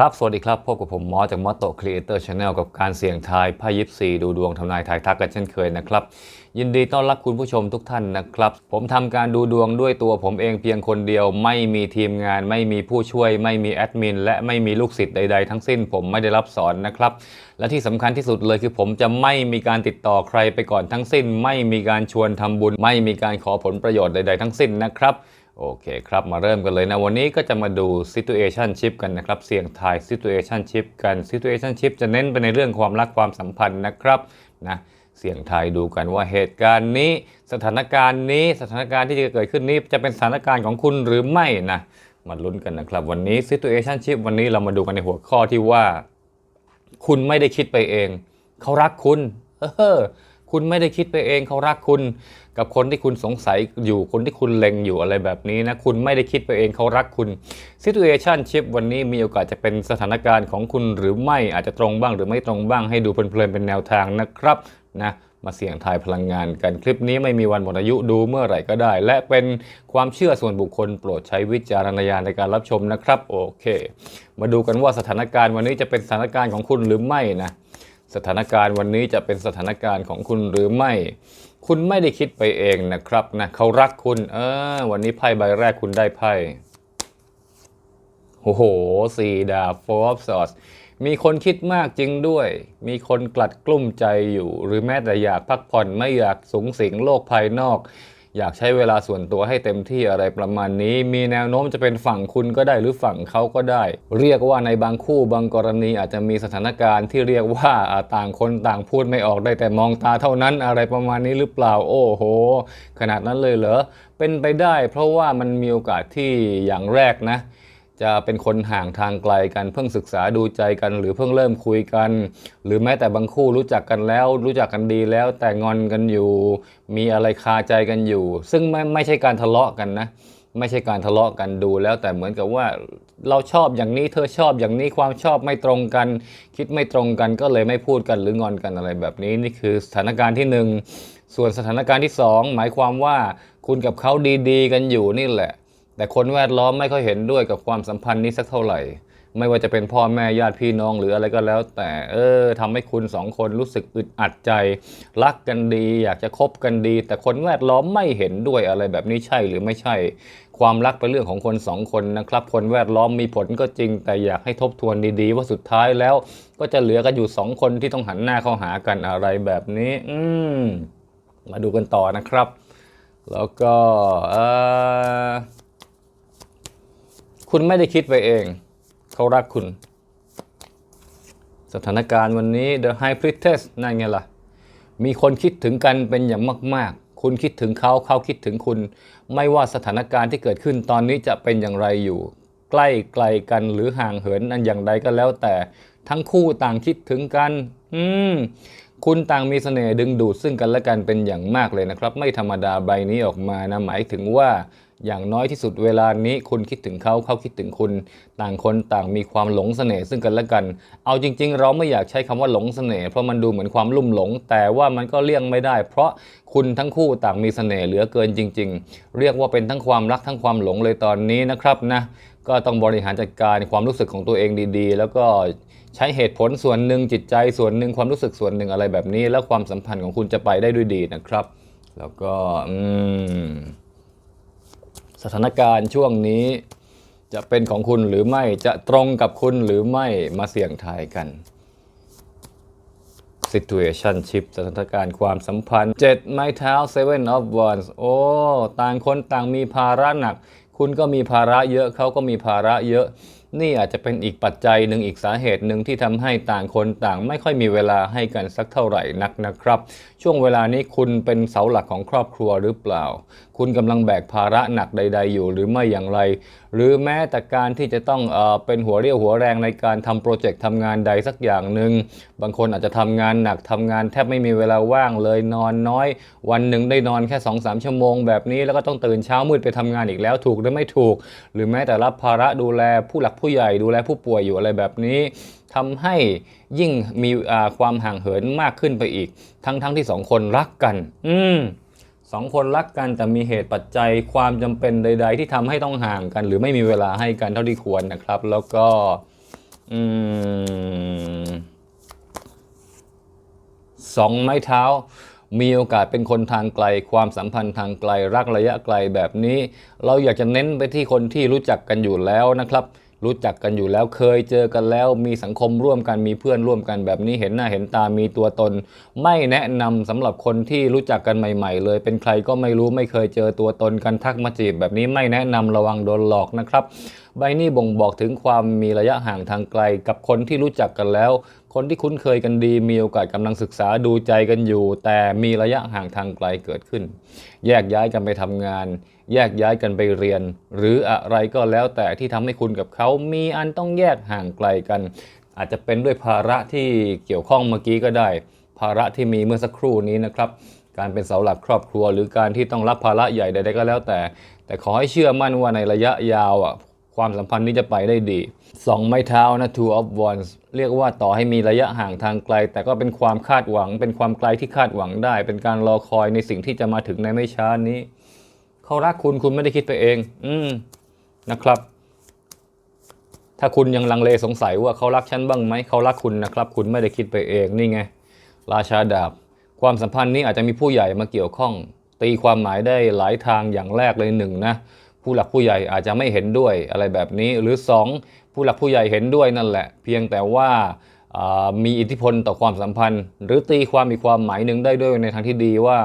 ครับ สวัสดีครับพบกับผมมอสจากมอสโตครีเอเตอร์ชาแนลกับการเสี่ยงทายไพ่ยิปซีดูดวงทำนายทายทักกันเช่นเคยนะครับ ยินดีต้อนรับคุณผู้ชมทุกท่านนะครับ ผมทำการดูดวงด้วยตัวผมเองเพียงคนเดียว ไม่มีทีมงาน ไม่มีผู้ช่วย ไม่มีแอดมิน และไม่มีลูกศิษย์ใด ๆ ทั้งสิ้นผมไม่ได้รับสอนนะครับ และที่สำคัญที่สุดเลยคือผมจะไม่มีการติดต่อใครไปก่อนทั้งสิ้น ไม่มีการชวนทำบุญ ไม่มีการขอผลประโยชน์ใด ๆ ทั้งสิ้นนะครับ โอเคครับ มาเริ่มกันเลยนะ วันนี้ก็จะมาดู situation ship กันนะครับ เสี่ยงทาย situation ship กัน situation ship จะเน้นไปในเรื่องความรักความสัมพันธ์นะครับนะเสี่ยงทายดูกันว่าเหตุการณ์นี้ สถานการณ์นี้สถานการณ์ที่จะเกิดขึ้นนี้จะเป็นสถานการณ์ของคุณหรือไม่นะมาลุ้นกันนะครับ วันนี้ situation ship วันนี้เรามาดูกันในหัวข้อที่ว่า คุณไม่ได้คิดไปเอง เขารักคุณ เออ คุณไม่ได้คิดไปเองเขารักคุณ กับคนที่คุณสงสัยอยู่คนที่คุณเล็งอยู่อะไรแบบนี้นะ คุณไม่ได้คิดไปเองเขารักคุณ situation ship วันนี้มีโอกาสจะเป็นสถานการณ์ของคุณหรือไม่อาจจะตรงบ้างหรือไม่ตรงบ้างให้ดูเพลินๆเป็นแนวทางนะครับนะมาเสี่ยงทายพลังงานกันคลิปนี้ไม่มีวันหมดอายุดูเมื่อไหร่ก็ได้ และเป็นความเชื่อส่วนบุคคลโปรดใช้วิจารณญาณในการรับชมนะครับ โอเค มาดูกันว่าสถานการณ์วันนี้จะเป็นสถานการณ์ของคุณหรือไม่นะ สถานการณ์วันนี้จะเป็นสถานการณ์ของคุณหรือไม่ คุณไม่ได้คิดไปเองนะครับนะเขารักคุณเออวันนี้ไพ่ใบแรกคุณได้ไพ่โอ้โหสี่ดาบโฟร์สอสมีคนคิดมากจริงด้วย มีคนกลัดกลุ้มใจอยู่ หรือแม้แต่อยากพักผ่อนไม่อยากสูงสิงโลกภายนอก อยากใช้เวลาส่วนตัวให้เต็มที่อะไรประมาณนี้ มีแนวโน้มจะเป็นฝั่งคุณก็ได้หรือฝั่งเขาก็ได้ เรียกว่าในบางคู่บางกรณีอาจจะมีสถานการณ์ที่เรียกว่าต่างคนต่างพูดไม่ออกได้แต่มองตาเท่านั้นอะไรประมาณนี้หรือเปล่าโอ้โห ขนาดนั้นเลยเหรอเป็นไปได้ เพราะว่ามันมีโอกาสที่อย่างแรกนะ จะเป็นคนห่างทางไกลกันเพิ่งศึกษาดูใจกัน หรือเพิ่งเริ่มคุยกัน หรือแม้แต่บางคู่รู้จักกันแล้ว รู้จักกันดีแล้วแต่งอนกันอยู่ มีอะไรคาใจกันอยู่ ซึ่งไม่ไม่ใช่การทะเลาะกันนะ ไม่ใช่การทะเลาะกันดูแล้วแต่เหมือนกับว่าเราชอบอย่างนี้เธอชอบอย่างนี้ความชอบไม่ตรงกัน คิดไม่ตรงกันก็เลยไม่พูดกันหรืองอนกันอะไรแบบนี้นี่คือสถานการณ์ที่หนึ่งส่วนสถานการณ์ที่สองหมายความว่าคุณกับเขาดีๆ กันอยู่นี่แหละ แต่คนแวดล้อมไม่ค่อยเห็นด้วยกับความสัมพันธ์นี้สักเท่าไหร่ ไม่ว่าจะเป็นพ่อแม่ญาติพี่น้องหรืออะไรก็แล้ว แต่เออทำให้คุณสองคนรู้สึกอึดอัดใจ รักกันดี อยากจะคบกันดี แต่คนแวดล้อมไม่เห็นด้วยอะไรแบบนี้ใช่หรือไม่ใช่ ความรักเป็นเรื่องของคนสองคนนะครับ คนแวดล้อมมีผลก็จริง แต่อยากให้ทบทวนดีๆ ว่าสุดท้ายแล้ว ก็จะเหลือกันอยู่สองคนที่ต้องหันหน้าเข้าหากันอะไรแบบนี้ อืมมาดูกันต่อนะครับ แล้วก็เออ คุณไม่ได้คิดไปเอง เขารักคุณ สถานการณ์วันนี้ The High Priestess นั่นไงล่ะ มีคนคิดถึงกันเป็นอย่างมาก ๆ คุณคิดถึงเขาเขาคิดถึงคุณ ไม่ว่าสถานการณ์ที่เกิดขึ้นตอนนี้จะเป็นอย่างไรอยู่ ใกล้ไกลกันหรือห่างเหินอันอย่างใดก็แล้วแต่ทั้งคู่ต่างคิดถึงกัน อืม คุณต่างมีเสน่ห์ดึงดูดซึ่งกันและกันเป็นอย่างมากเลยนะครับ ไม่ธรรมดาใบนี้ออกมานะหมายถึงว่าอย่างน้อยที่สุดเวลานี้คุณคิดถึงเขาเขาคิดถึงคุณ ต่างคนต่างมีความหลงเสน่ห์ซึ่งกันและกัน เอาจริง ๆ เราไม่อยากใช้คำว่าหลงเสน่ห์เพราะมันดูเหมือนความลุ่มหลง แต่ว่ามันก็เลี่ยงไม่ได้ เพราะคุณทั้งคู่ต่างมีเสน่ห์เหลือเกินจริง ๆ เรียกว่าเป็นทั้งความรักทั้งความหลงเลยตอนนี้นะครับนะก็ต้องบริหารจัดการความรู้สึกของตัวเองดีๆ แล้วก็ ใช้เหตุผลส่วนหนึ่งจิตใจส่วนหนึ่งความรู้สึกส่วนหนึ่งอะไรแบบนี้ แล้วความสัมพันธ์ของคุณจะไปได้ด้วยดีนะครับ แล้วก็อืสถานการณ์ช่วงนี้จะเป็นของคุณหรือไม่จะตรงกับคุณหรือไม่มาเสี่ยงทายกัน situationship สถานการณ์ความสัมพันธ์ 7 ไม้เท้า seven of wands โอ้ ต่างคนต่างมีภาระหนัก คุณก็มีภาระเยอะเขาก็มีภาระเยอะ นี่อาจจะเป็นอีกปัจจัยหนึ่งอีกสาเหตุหนึ่งที่ทำให้ต่างคนต่างไม่ค่อยมีเวลาให้กันสักเท่าไหร่นักนะครับ ช่วงเวลานี้คุณเป็นเสาหลักของครอบครัวหรือเปล่า คุณกำลังแบกภาระหนักใด ๆ อยู่หรือไม่อย่างไร หรือแม้แต่การที่จะต้องเออเป็นหัวเรี่ยวหัวแรงในการทำโปรเจกต์ทำงานใดสักอย่างหนึ่งบางคนอาจจะทำงานหนักทำงานแทบไม่มีเวลาว่างเลยนอนน้อย วันหนึ่งได้นอนแค่2อสชั่วโมงแบบนี้แล้วก็ต้องตื่นเช้ามืดไปทำงานอีกแล้วถูกหรือไม่ถูก หรือแม้แต่รับภาระดูแลผู้หลักผู้ใหญ่ดูแลผู้ป่วยอยู่อะไรแบบนี้ทำให้ยิ่งมีความห่างเหินมากขึ้นไปอีก ทั้งๆทที่สองคนรักกัน อืม สองคนรักกันแต่มีเหตุปัจจัยความจำเป็นใด ๆ ที่ทำให้ต้องห่างกัน หรือไม่มีเวลาให้กันเท่าที่ควรนะครับ แล้วก็สองไม้เท้า มีโอกาสเป็นคนทางไกล ความสัมพันธ์ทางไกล รักระยะไกลแบบนี้ เราอยากจะเน้นไปที่คนที่รู้จักกันอยู่แล้วนะครับ รู้จักกันอยู่แล้วเคยเจอกันแล้ว มีสังคมร่วมกันมีเพื่อนร่วมกันแบบนี้เห็นหน้าเห็นตามีตัวตน ไม่แนะนำสำหรับคนที่รู้จักกันใหม่ ๆ เลย เป็นใครก็ไม่รู้ไม่เคยเจอตัวตนกันทักมาจีบ แบบนี้ไม่แนะนำระวังโดนหลอกนะครับ ใบนี้บ่งบอกถึงความมีระยะห่างทางไกลกับคนที่รู้จักกันแล้ว คนที่คุ้นเคยกันดี มีโอกาสกำลังศึกษาดูใจกันอยู่ แต่มีระยะห่างทางไกลเกิดขึ้น แยกย้ายกันไปทำงาน แยกย้ายกันไปเรียน หรืออะไรก็แล้วแต่ที่ทำให้คุณกับเขามีอันต้องแยกห่างไกลกัน อาจจะเป็นด้วยภาระที่เกี่ยวข้องเมื่อกี้ก็ได้ ภาระที่มีเมื่อสักครู่นี้นะครับการเป็นเสาหลักครอบครัว หรือการที่ต้องรับภาระใหญ่ใดๆก็แล้วแต่ แต่ขอให้เชื่อมั่นว่าในระยะยาวอะ ความสัมพันธ์นี้จะไปได้ดีสองไม้เท้านะ two of wands เรียกว่าต่อให้มีระยะห่างทางไกล แต่ก็เป็นความคาดหวัง เป็นความไกลที่คาดหวังได้ เป็นการรอคอยในสิ่งที่จะมาถึงในไม่ช้านี้ เขารักคุณคุณไม่ได้คิดไปเอง อืมนะครับ ถ้าคุณยังลังเลสงสัยว่าเขารักฉันบ้างไหมเขารักคุณนะครับ คุณไม่ได้คิดไปเองนี่ไง ราชาดาบ ความสัมพันธ์นี้อาจจะมีผู้ใหญ่มาเกี่ยวข้อง ตีความหมายได้หลายทางอย่างแรกเลยหนึ่งนะ ผู้หลักผู้ใหญ่อาจจะไม่เห็นด้วยอะไรแบบนี้ หรือสองผู้หลักผู้ใหญ่เห็นด้วยนั่นแหละ เพียงแต่ว่ามีอิทธิพลต่อความสัมพันธ์ หรือตีความอีความหมายหนึ่งได้ด้วยในทางที่ดีว่า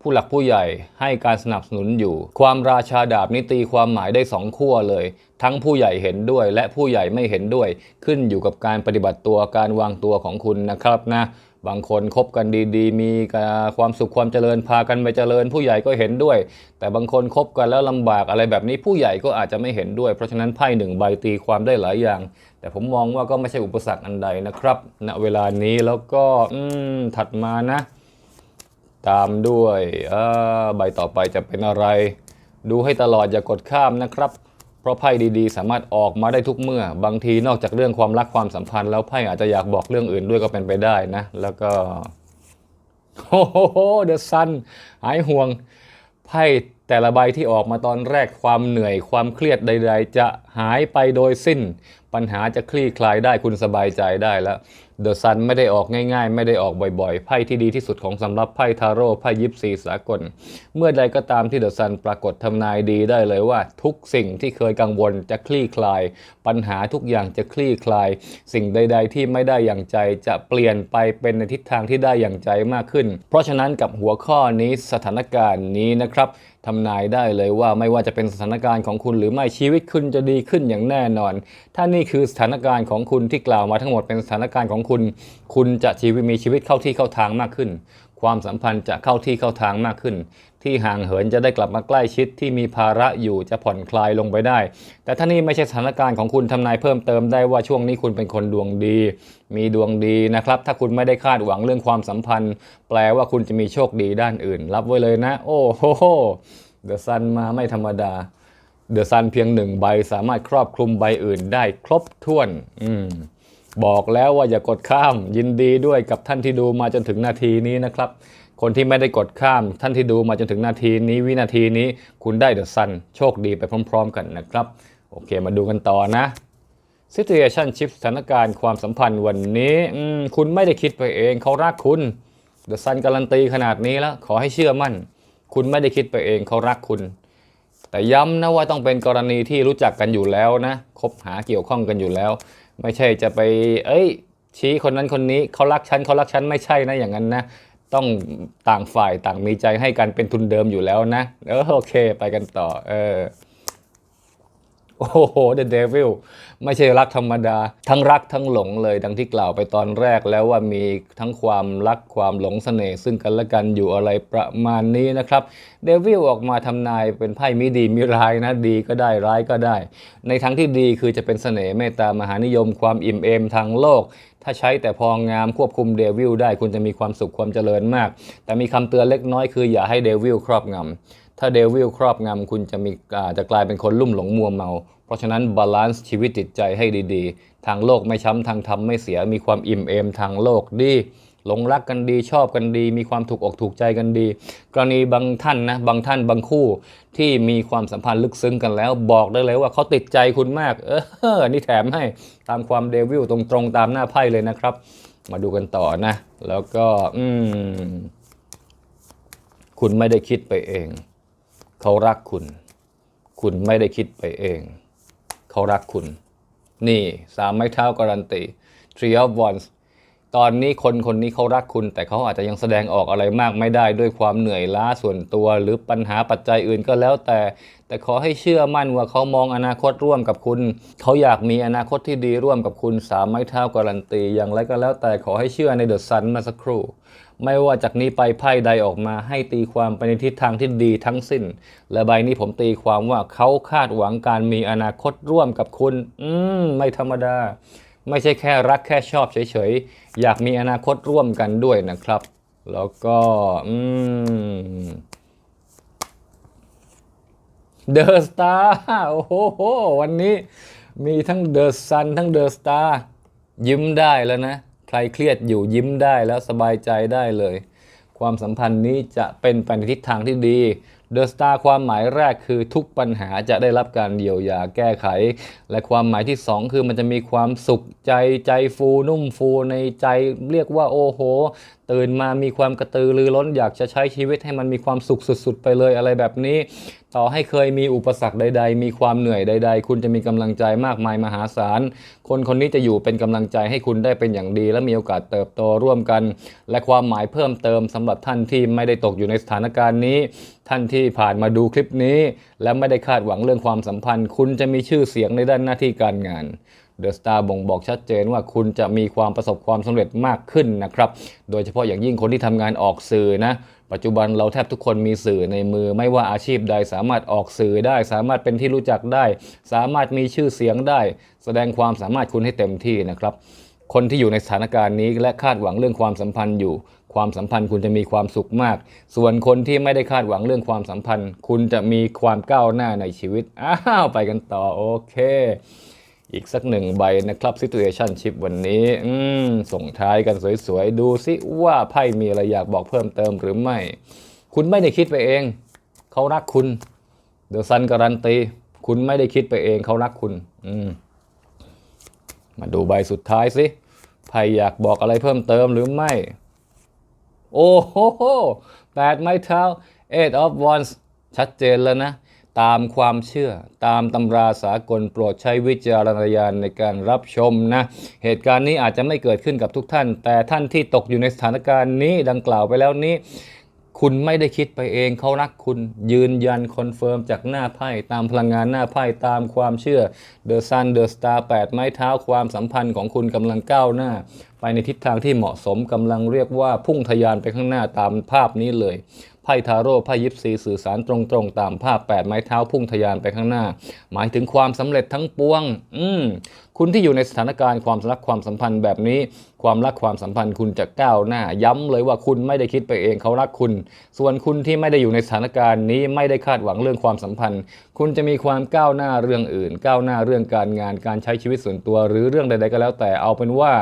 ผู้หลักผู้ใหญ่ให้การสนับสนุนอยู่ ความราชาดาบนี้ตีความหมายได้สองขั้วเลย ทั้งผู้ใหญ่เห็นด้วยและผู้ใหญ่ไม่เห็นด้วย ขึ้นอยู่กับการปฏิบัติตัวการวางตัวของคุณนะครับนะ บางคนคบกันดีๆ มีความสุขความเจริญพากันไปเจริญ ผู้ใหญ่ก็เห็นด้วย แต่บางคนคบกันแล้วลำบากอะไรแบบนี้ผู้ใหญ่ก็อาจจะไม่เห็นด้วย เพราะฉะนั้นไพ่หนึ่งใบตีความได้หลายอย่าง แต่ผมมองว่าก็ไม่ใช่อุปสรรคอันใดนะครับณเวลานี้แล้วก็ถัดมานะ ตามด้วยใบต่อไปจะเป็นอะไร ดูให้ตลอดอย่ากดข้ามนะครับ เพราะไพ่ดีๆ สามารถออกมาได้ทุกเมื่อ บางทีนอกจากเรื่องความรักความสัมพันธ์แล้วไพ่อาจจะอยากบอกเรื่องอื่นด้วยก็เป็นไปได้นะ แล้วก็โอ้โหเดอะซันหายห่วงไพ่แต่ละใบที่ออกมาตอนแรกความเหนื่อยความเครียดใด ๆ จะหายไปโดยสิ้น ปัญหาจะคลี่คลายได้คุณสบายใจได้แล้วเดอะซันไม่ได้ออกง่ายๆ ไม่ได้ออกบ่อยๆ ไพ่ที่ดีที่สุดของสำหรับไพ่ทาโร่ไพ่ยิปซีสากล เมื่อใดก็ตามที่เดอะซันปรากฏทำนายดีได้เลยว่า ทุกสิ่งที่เคยกังวลจะคลี่คลาย ปัญหาทุกอย่างจะคลี่คลาย สิ่งใด ๆ ที่ไม่ได้อย่างใจจะเปลี่ยนไปเป็นในทิศทางที่ได้อย่างใจมากขึ้น เพราะฉะนั้นกับหัวข้อนี้สถานการณ์นี้นะครับ ทำนายได้เลยว่าไม่ว่าจะเป็นสถานการณ์ของคุณหรือไม่ชีวิตคุณจะดีขึ้นอย่างแน่นอน ถ้านี่คือสถานการณ์ของคุณที่กล่าวมาทั้งหมดเป็นสถานการณ์ของคุณ คุณจะชีวิตมีชีวิตเข้าที่เข้าทางมากขึ้น ความสัมพันธ์จะเข้าที่เข้าทางมากขึ้น ที่ห่างเหินจะได้กลับมาใกล้ชิดที่มีภาระอยู่จะผ่อนคลายลงไปได้ แต่ถ้านี่ไม่ใช่สถานการณ์ของคุณทำนายเพิ่มเติมได้ว่าช่วงนี้คุณเป็นคนดวงดี มีดวงดีนะครับ ถ้าคุณไม่ได้คาดหวังเรื่องความสัมพันธ์ แปลว่าคุณจะมีโชคดีด้านอื่น รับไว้เลยนะ โอ้โหเดอะซันมาไม่ธรรมดาเดอะซันเพียงหนึ่งใบสามารถครอบคลุมใบอื่นได้ครบถ้วน อืม บอกแล้วว่าอย่ากดข้ามยินดีด้วยกับท่านที่ดูมาจนถึงนาทีนี้นะครับ คนที่ไม่ได้กดข้ามท่านที่ดูมาจนถึงนาทีนี้วินาทีนี้คุณได้เดอะซันโชคดีไปพร้อม ๆ กันนะครับ โอเคมาดูกันต่อนะ situationship สถานการณ์ความสัมพันธ์วันนี้คุณไม่ได้คิดไปเองเขารักคุณเดอะซันการันตีขนาดนี้แล้วขอให้เชื่อมั่น คุณไม่ได้คิดไปเองเขารักคุณ แต่ย้ำนะว่าต้องเป็นกรณีที่รู้จักกันอยู่แล้วนะคบหาเกี่ยวข้องกันอยู่แล้ว ไม่ใช่จะไป เอ้ย ชี้คนนั้นคนนี้เขารักฉันเขารักฉันไม่ใช่นะอย่างนั้นนะ ต้องต่างฝ่ายต่างมีใจให้กันเป็นทุนเดิมอยู่แล้วนะเออโอเค ไปกันต่อ เออ โอ้โห The Devil ไม่ใช่รักธรรมดา ทั้งรักทั้งหลงเลย ดังที่กล่าวไปตอนแรกแล้วว่ามีทั้งความรักความหลงเสน่ห์ซึ่งกันและกันอยู่อะไรประมาณนี้นะครับเดวิลออกมาทำนายเป็นไพ่มิดีมิร้ายนะดีก็ได้ร้ายก็ได้ ในทางที่ดีคือจะเป็นเสน่ห์เมตตามหานิยมความอิ่มเอมทางโลก ถ้าใช้แต่พองามควบคุมเดวิลได้คุณจะมีความสุขความเจริญมาก แต่มีคำเตือนเล็กน้อยคืออย่าให้เดวิลครอบงำ ถ้าเดวิลครอบงำคุณจะมีจะกลายเป็นคนลุ่มหลงมัวเมา เพราะฉะนั้นบาลานซ์ชีวิตจิตใจให้ดีๆ ทางโลกไม่ช้ำทางธรรมไม่เสียมีความอิ่มเอมทางโลกดีหลงรักกันดีชอบกันดี มีความถูกอกถูกใจกันดี กรณีบางท่านนะบางท่านบางคู่ที่มีความสัมพันธ์ลึกซึ้งกันแล้ว บอกได้เลยว่าเขาติดใจคุณมาก เออนี่แถมให้ตามความเดวิลตรงๆตามหน้าไพ่เลยนะครับ มาดูกันต่อนะ แล้วก็อืมคุณไม่ได้คิดไปเอง เขารักคุณ คุณไม่ได้คิดไปเอง เขารักคุณ นี่สามไม้เท้าการันตี Three of Wands ตอนนี้คนคนนี้เขารักคุณ แต่เขาอาจจะยังแสดงออกอะไรมากไม่ได้ด้วยความเหนื่อยล้าส่วนตัว หรือปัญหาปัจจัยอื่นก็แล้วแต่ แต่ขอให้เชื่อมั่นว่าเขามองอนาคตร่วมกับคุณ เขาอยากมีอนาคตที่ดีร่วมกับคุณสามไม้เท้าการันตีอย่างไรก็แล้วแต่ขอให้เชื่อในเดอะซันมาสักครู่ ไม่ว่าจากนี้ไปไพ่ใดออกมาให้ตีความไปในทิศทางที่ดีทั้งสิ้น และใบนี้ผมตีความว่าเขาคาดหวังการมีอนาคตร่วมกับคุณ อืม ไม่ธรรมดา ไม่ใช่แค่รักแค่ชอบเฉยๆ อยากมีอนาคตร่วมกันด้วยนะครับ แล้วก็ อืมเดอะสตาร์โอ้โห วันนี้มีทั้งเดอะซันทั้งเดอะสตาร์ยิ้มได้แล้วนะ รเครียดอยู่ยิ้มได้แล้วสบายใจได้เลย ความสัมพันธ์นี้จะเป็นไปในทิศทางที่ดีเดอะสตาร์ความหมายแรกคือทุกปัญหาจะได้รับการเยียวยาแก้ไข และความหมายที่สองคือมันจะมีความสุขใจใจฟูนุ่มฟูในใจเรียกว่าโอ้โห ตื่นมามีความกระตือรือร้นอยากจะใช้ชีวิตให้มันมีความสุขสุด ๆ ไปเลยอะไรแบบนี้ ต่อให้เคยมีอุปสรรคใด ๆ มีความเหนื่อยใด ๆ คุณจะมีกำลังใจมากมายมหาศาล คนคนนี้จะอยู่เป็นกำลังใจให้คุณได้เป็นอย่างดี และมีโอกาสเติบโตร่วมกัน และความหมายเพิ่มเติมสำหรับท่านที่ไม่ได้ตกอยู่ในสถานการณ์นี้ ท่านที่ผ่านมาดูคลิปนี้ และไม่ได้คาดหวังเรื่องความสัมพันธ์ คุณจะมีชื่อเสียงในด้านหน้าที่การงาน เดอะสตาร์บ่งบอกชัดเจนว่าคุณจะมีความประสบความสำเร็จมากขึ้นนะครับ โดยเฉพาะอย่างยิ่งคนที่ทำงานออกสื่อนะ ปัจจุบันเราแทบทุกคนมีสื่อในมือ ไม่ว่าอาชีพใดสามารถออกสื่อได้ สามารถเป็นที่รู้จักได้ สามารถมีชื่อเสียงได้ แสดงความสามารถคุณให้เต็มที่นะครับคนที่อยู่ในสถานการณ์นี้และคาดหวังเรื่องความสัมพันธ์อยู่ ความสัมพันธ์คุณจะมีความสุขมาก ส่วนคนที่ไม่ได้คาดหวังเรื่องความสัมพันธ์ คุณจะมีความก้าวหน้าในชีวิต อ้าว ไปกันต่อ โอเค อีกสักหนึ่งใบนะครับ Situation Ship วันนี้ส่งท้ายกันสวยๆ ดูซิว่าไพ่มีอะไรอยากบอกเพิ่มเติมหรือไม่ คุณไม่ได้คิดไปเอง เขารักคุณเดอะซันการันตี คุณไม่ได้คิดไปเอง เขารักคุณ อืมมาดูใบสุดท้ายสิไพ่อยากบอกอะไรเพิ่มเติมหรือไม่ โอ้โหแปดไม้เท้า eight of wands ชัดเจนแล้วนะ ตามความเชื่อตามตำราสากลโปรดใช้วิจารณญาณในการรับชมนะ เหตุการณ์นี้อาจจะไม่เกิดขึ้นกับทุกท่าน แต่ท่านที่ตกอยู่ในสถานการณ์นี้ดังกล่าวไปแล้วนี้คุณไม่ได้คิดไปเองเขารักคุณยืนยันคอนเฟิร์มจากหน้าไพ่ตามพลังงานหน้าไพ่ตามความเชื่อ The Sun The Star 8 ไม้เท้าความสัมพันธ์ของคุณกำลังก้าวหน้า ไปในทิศทางที่เหมาะสมกำลังเรียกว่าพุ่งทะยานไปข้างหน้าตามภาพนี้เลย ไพ่ทาโร่ไพ่ยิปซีสื่อสารตรงๆ ตามภาพ 8 ไม้เท้าพุ่งทะยานไปข้างหน้า หมายถึงความสำเร็จทั้งปวง อืมคุณที่อยู่ในสถานการณ์ความรักความสัมพันธ์แบบนี้ ความรักความสัมพันธ์คุณจะก้าวหน้า ย้ำเลยว่าคุณไม่ได้คิดไปเองเขารักคุณ ส่วนคุณที่ไม่ได้อยู่ในสถานการณ์นี้ไม่ได้คาดหวังเรื่องความสัมพันธ์ คุณจะมีความก้าวหน้าเรื่องอื่น ก้าวหน้าเรื่องการงานการใช้ชีวิตส่วนตัว หรือเรื่องใด ๆ ก็แล้วแต่เอาเป็นว่า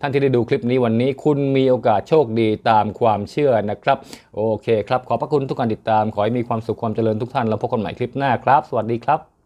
ท่านที่ได้ดูคลิปนี้วันนี้คุณมีโอกาสโชคดีตามความเชื่อนะครับ โอเคครับขอบพระคุณทุกการติดตามขอให้มีความสุขความเจริญทุกท่านแล้วพบกันใหม่คลิปหน้าครับ สวัสดีครับ